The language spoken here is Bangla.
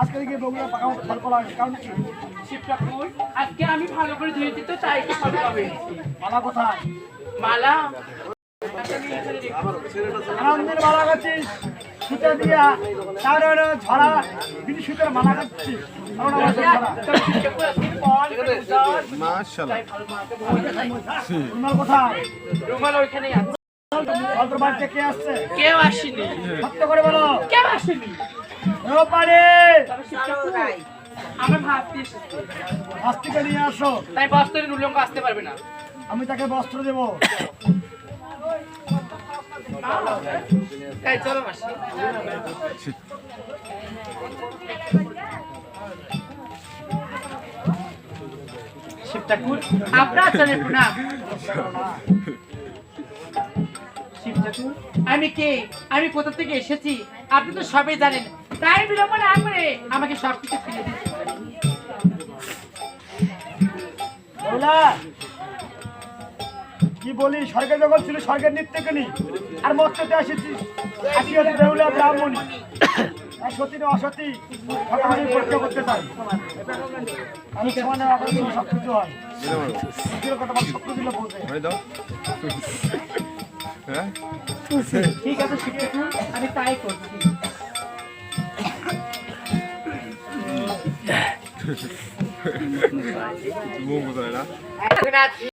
আজকে থেকে বগুড়া পাকা ফল করা হয়েছে কারণ কি? শিব ঠাকুর আজকে আমি ভালো করে ধুয়েছি তো তাই একটু ভালো হবে মালা কোথায়? মালা? আনন্দের মালা গাছিস সুতো দিয়া তার ঝরা তিনি সুতোর মালা ফল। তোমার কোথায়? রুমাল ওইখানেই আছে। কে আসছে? কেউ আসেনি। সত্য করে বলো। কেউ আসেনি। আমার ভাবতে হস্তিকে নিয়ে আসো। তাই আসতে পারবে না। আমি তাকে বস্ত্র দেবো। তাই চলো মাসি। শিব ঠাকুর আপনার আচরণে প্রণাম শিব ঠাকুর আমি কে? আমি কোথা থেকে এসেছি? আপনি তো সবই জানেন। তাই বিলম্ব না করে আমাকে সব কিছু ফিরে কি বলি স্বর্গে জগৎ ছিল স্বর্গের নৃত্যকে আর মস্ততে আসেছিস আসি হচ্ছে বেহুলা ব্রাহ্মণী। আর সতী না অসতী সকলেই পরীক্ষা করতে চাই। আমি সমানে আপনার সব কিছু হয়। সত্যির কথা আমার সব কিছু বলতে হয়ে দাও। হ্যাঁ ঠিক আছে শিব ঠাকুর আমি তাই করছি মুখ বোঝায় না এখন আছি